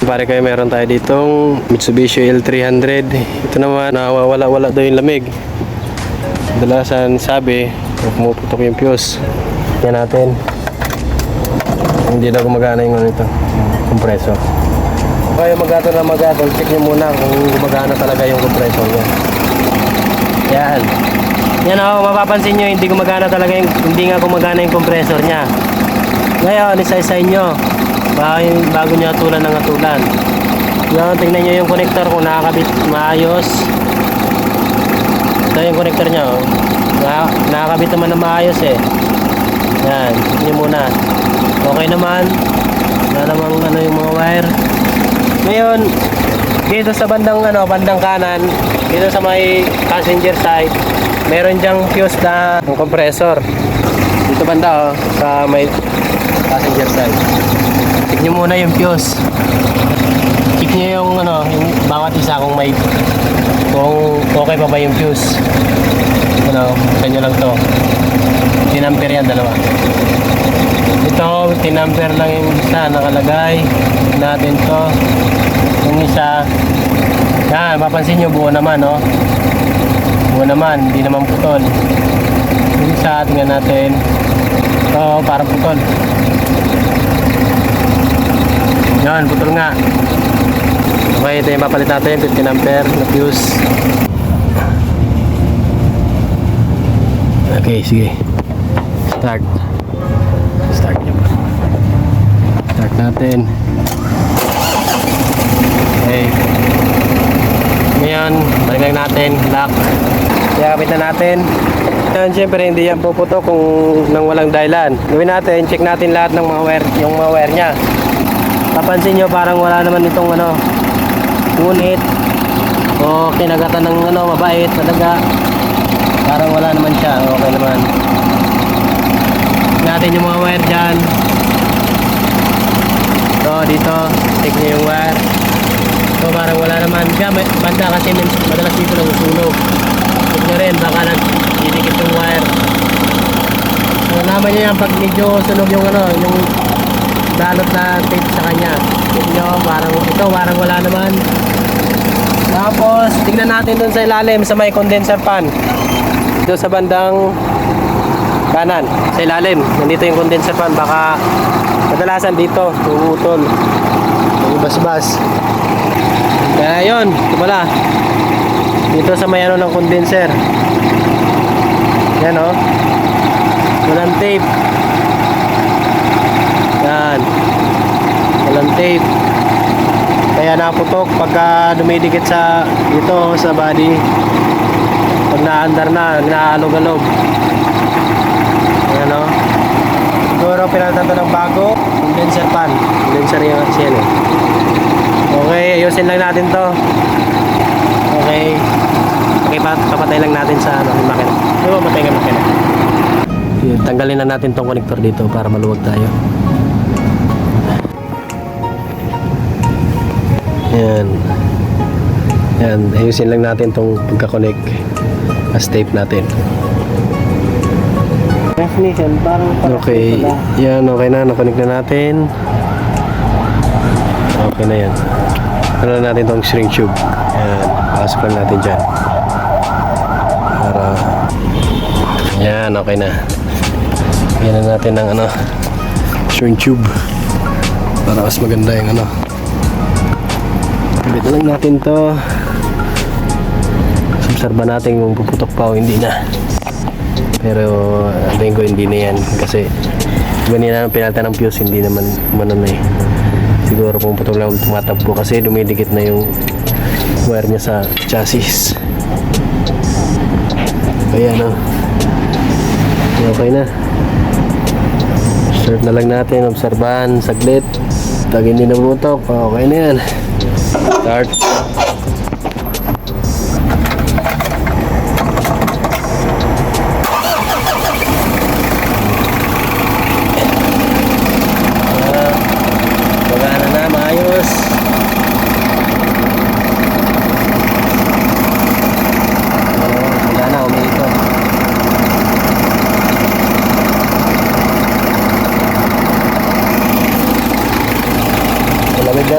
Pare kayo meron tayo ditong Mitsubishi L300. Ito naman nawawala-wala daw yung lamig. Dalasan sabi, pumuputok yung fuse. Yan natin. Hindi daw gumagana yung ano ito, compressor. Kaya magato na magato, check nyo muna kung gumagana talaga yung compressor niya. Yan. Yan ako, mapapansin nyo, hindi gumagana talaga yung, hindi nga gumagana yung compressor niya. Ngayon, isa-isa nyo. Bago, bago nyo atulan ng atulan. Yan, tingnan nyo yung connector kung nakakabit maayos. Ito yung connector niya, oh. Na, nakakabit naman na maayos eh. Yan, nyo muna. Okay naman. Wala namang ano yung mga wire. Ngayon, dito sa bandang ano, bandang kanan, dito sa may passenger side, meron diyang fuse na compressor. Banda oh, sa may passenger side. Check nyo muna yung fuse. Check nyo yung ano, yung bawat isa kung may kung okay pa ba yung fuse. Ano, sa nyo lang to. Tinampere yan dalawa. Ito, tinamper lang yung isa nakalagay. Natin to. Yung isa, yan, mapansin nyo, buo naman, no? Buo naman, hindi naman putol. Isa, tingnan natin. Ito, parang putol. Yan, putol nga. Okay, ito yung mapalit natin, 15 ampere na fuse. Okay, sige. Start. Start niyo pa. Start natin. Okay. Ngayon, balik lang natin. Lock. Yakapit na natin. Yan, syempre hindi yan puputok kung nang walang dahilan. Gawin natin, check natin lahat ng mga wire, yung mga wire niya. Papansin nyo parang wala naman itong ano, ngunit o kinagatan ng ano, mabait, talaga. Parang wala naman siya. Okay naman. Check natin yung mga wire dyan. Ito, dito. Check nyo yung wire. Ito, parang wala naman. Siya, banda kasi madalas dito nasusunog. Check nyo rin, baka nagdidikit yung wire. Nalaman nyo yan pag medyo sunog yung ano, yung dalot na tape sa kanya. Check nyo, parang ito, parang wala naman. Tapos, tignan natin dun sa ilalim sa may condenser fan. Dito sa bandang kanan, sa ilalim. Nandito yung condenser fan. Baka kadalasan dito, umutol. Yung bas-bas. Kaya yun, wala. Dito sa may ano ng condenser. Yan o. Oh. Walang tape. Yan. Walang tape. Kaya naputok pagka dumidikit sa dito sa body. Pag naandar na, naalog-alog. Ayan o. Siguro pinalitan to ng bago. Condenser pan. Condenser yung eh. Okay, ayusin lang natin to. Okay. Okay, pa- papatay lang natin sa ano, yung makina. Ba patay ng makina? Yun, Tanggalin na natin tong connector dito para maluwag tayo. Yan. Yan, ayusin lang natin tong pagka-connect as tape natin. Definition, parang Okay, yan, okay na, na-connect na natin. Okay na yan. Ano na natin tong shrink tube. Yan, pasok lang natin dyan. Para, yan, okay na. Yan na natin ng ano, shrink tube. Para mas maganda yung ano. Na lang natin to. Obserba natin kung puputok pa o hindi na. Pero sabihin ko hindi na yan kasi ganyan na pinalitan ng fuse hindi naman umano na eh. Siguro pumutol lang tumatakbo kasi dumidikit na yung wire niya sa chassis. Kaya no. Okay na. Start na lang natin, obserbahan, saglit. Pag hindi na bumutok, okay na yan. Start. Magana na, maayos. Oh, wala na, umilito.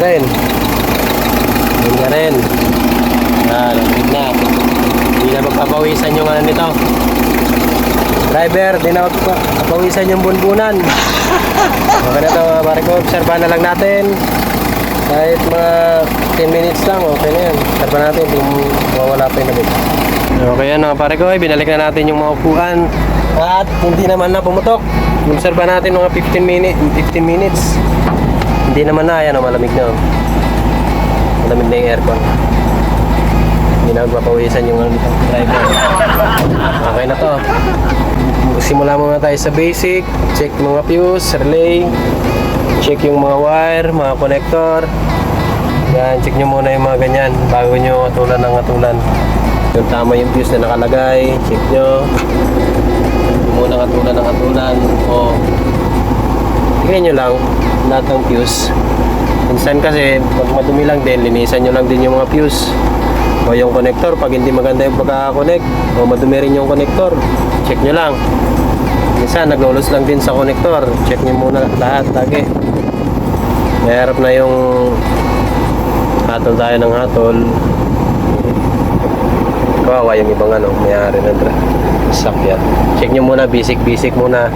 Rin. na rin. Yan, lamig na. Hindi na magpapawisan yung ano nito. Driver, di na magpapawisan yung bunbunan. Okay na ito pare ko. Obserbahan na lang natin. Kahit mga 10 minutes lang, okay na yan. Obserbahan natin kung mawawala pa yung lamig. Okay yan mga pare ko. Binalik na natin yung mga upuan. At hindi naman na pumutok. Obserbahan natin mga 15 minutes. 15 minutes. Hindi naman na. Ayan o, malamig na. oh. Malamig na yung aircon. Hindi na magpapawisan yung ano, driver. Okay na to. Simula muna tayo sa basic. Check mga fuse, relay. Check yung mga wire, mga connector. Yan, check nyo muna yung mga ganyan bago nyo atulan ng atulan. Yung tama yung fuse na nakalagay, check nyo. Muna atulan ng atulan. O, tingnan nyo lang lahat ng fuse. Minsan kasi, pag madumi lang din, linisan nyo lang din yung mga fuse. O yung connector, pag hindi maganda yung pagka-connect, o madumi rin yung connector, check nyo lang. Minsan, naglolos lang din sa connector. Check nyo muna lahat lagi. Mahirap na yung hatol tayo ng hatol. Kawawa yung ibang ano, mayari tra- sakyan. Check nyo muna, basic-basic muna.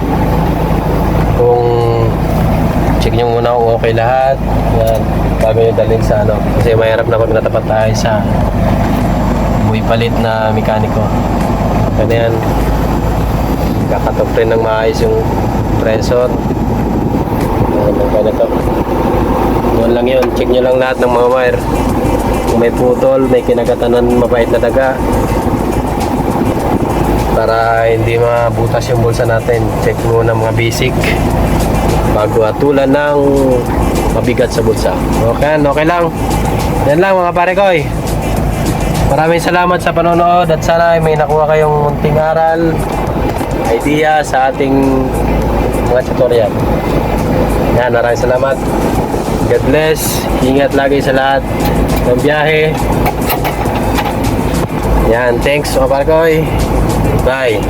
Kung check nyo muna kung okay lahat. Yan, bago nyo dalhin sa ano. Kasi mahirap na pag natapat tayo sa buhay palit na mekaniko. Kaya yan, kakatok rin ng maayos yung pressure. Yan, kaya to. Yun lang yun. Check nyo lang lahat ng mga wire. Kung may putol, may kinagatanan mabait na daga. Para hindi mabutas yung bulsa natin. Check muna mga basic. Bago atulan ng mabigat sa bulsa. Okay, okay lang. Yan lang mga pare ko. Maraming salamat sa panonood at sana ay may nakuha kayong munting aral, idea sa ating mga tutorial. Yan, maraming salamat. God bless. Ingat lagi sa lahat ng biyahe. Yan, thanks mga parkoy. Bye.